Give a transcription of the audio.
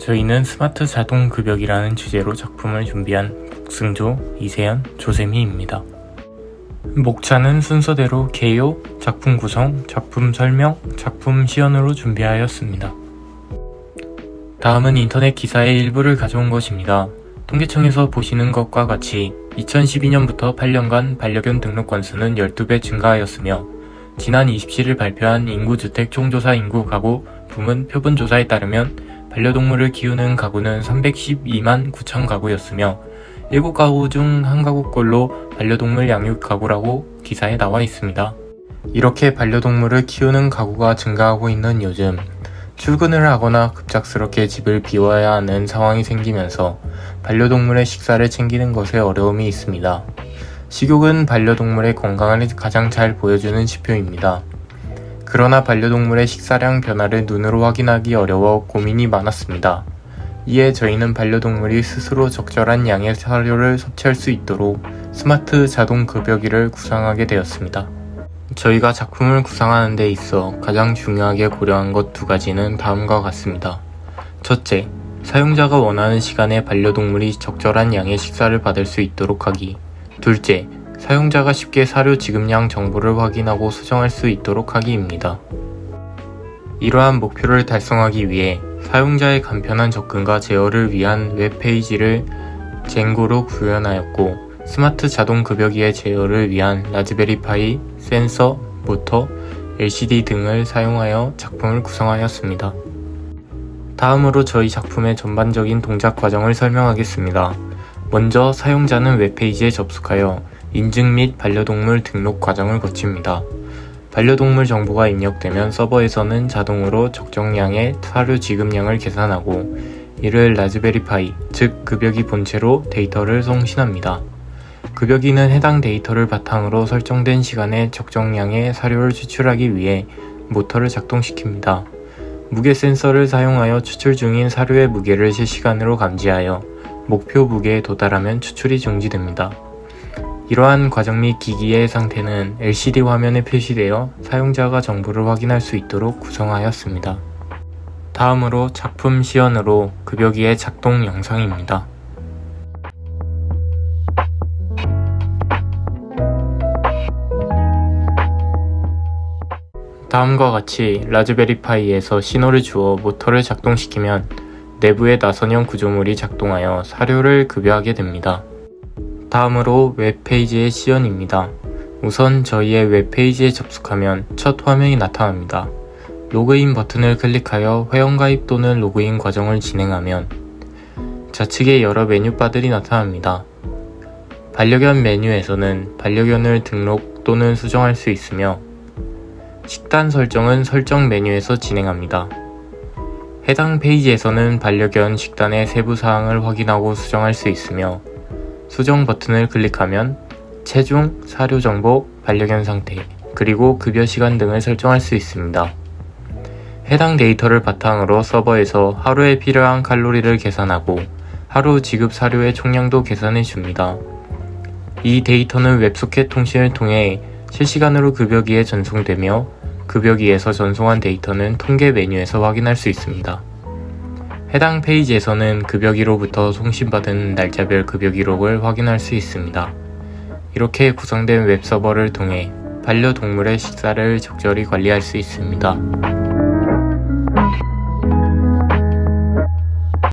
저희는 스마트 자동 급여기라는 주제로 작품을 준비한 국승조, 이세연, 조세미입니다. 목차는 순서대로 개요, 작품 구성, 작품 설명, 작품 시연으로 준비하였습니다. 다음은 인터넷 기사의 일부를 가져온 것입니다. 통계청에서 보시는 것과 같이 2012년부터 8년간 반려견 등록 건수는 12배 증가하였으며 지난 27일 발표한 인구주택 총조사 인구 가구 부문 표본 조사에 따르면 반려동물을 키우는 가구는 312만 9천 가구였으며 7가구 중 1가구꼴로 반려동물 양육 가구라고 기사에 나와 있습니다. 이렇게 반려동물을 키우는 가구가 증가하고 있는 요즘 출근을 하거나 급작스럽게 집을 비워야 하는 상황이 생기면서 반려동물의 식사를 챙기는 것에 어려움이 있습니다. 식욕은 반려동물의 건강을 가장 잘 보여주는 지표입니다. 그러나 반려동물의 식사량 변화를 눈으로 확인하기 어려워 고민이 많았습니다. 이에 저희는 반려동물이 스스로 적절한 양의 사료를 섭취할 수 있도록 스마트 자동 급여기를 구상하게 되었습니다. 저희가 작품을 구상하는 데 있어 가장 중요하게 고려한 것 두 가지는 다음과 같습니다. 첫째, 사용자가 원하는 시간에 반려동물이 적절한 양의 식사를 받을 수 있도록 하기. 둘째, 사용자가 쉽게 사료 지급량 정보를 확인하고 수정할 수 있도록 하기입니다. 이러한 목표를 달성하기 위해 사용자의 간편한 접근과 제어를 위한 웹페이지를 젠고로 구현하였고 스마트 자동 급여기의 제어를 위한 라즈베리 파이, 센서, 모터, LCD 등을 사용하여 작품을 구성하였습니다. 다음으로 저희 작품의 전반적인 동작 과정을 설명하겠습니다. 먼저 사용자는 웹페이지에 접속하여 인증 및 반려동물 등록 과정을 거칩니다. 반려동물 정보가 입력되면 서버에서는 자동으로 적정량의 사료 지급량을 계산하고 이를 라즈베리파이, 즉 급여기 본체로 데이터를送신합니다. 급여기는 해당 데이터를 바탕으로 설정된 시간에 적정량의 사료를 추출하기 위해 모터를 작동시킵니다. 무게 센서를 사용하여 추출 중인 사료의 무게를 실시간으로 감지하여 목표 무게에 도달하면 추출이 중지됩니다. 이러한 과정 및 기기의 상태는 LCD 화면에 표시되어 사용자가 정보를 확인할 수 있도록 구성하였습니다. 다음으로 작품 시연으로 급여기의 작동 영상입니다. 다음과 같이 라즈베리파이에서 신호를 주어 모터를 작동시키면 내부의 나선형 구조물이 작동하여 사료를 급여하게 됩니다. 다음으로 웹페이지의 시연입니다. 우선 저희의 웹페이지에 접속하면 첫 화면이 나타납니다. 로그인 버튼을 클릭하여 회원가입 또는 로그인 과정을 진행하면 좌측에 여러 메뉴바들이 나타납니다. 반려견 메뉴에서는 반려견을 등록 또는 수정할 수 있으며 식단 설정은 설정 메뉴에서 진행합니다. 해당 페이지에서는 반려견 식단의 세부 사항을 확인하고 수정할 수 있으며 수정 버튼을 클릭하면 체중, 사료 정보, 반려견 상태, 그리고 급여 시간 등을 설정할 수 있습니다. 해당 데이터를 바탕으로 서버에서 하루에 필요한 칼로리를 계산하고 하루 지급 사료의 총량도 계산해 줍니다. 이 데이터는 웹소켓 통신을 통해 실시간으로 급여기에 전송되며 급여기에서 전송한 데이터는 통계 메뉴에서 확인할 수 있습니다. 해당 페이지에서는 급여 기로부터 송신받은 날짜별 급여 기록을 확인할 수 있습니다. 이렇게 구성된 웹서버를 통해 반려동물의 식사를 적절히 관리할 수 있습니다.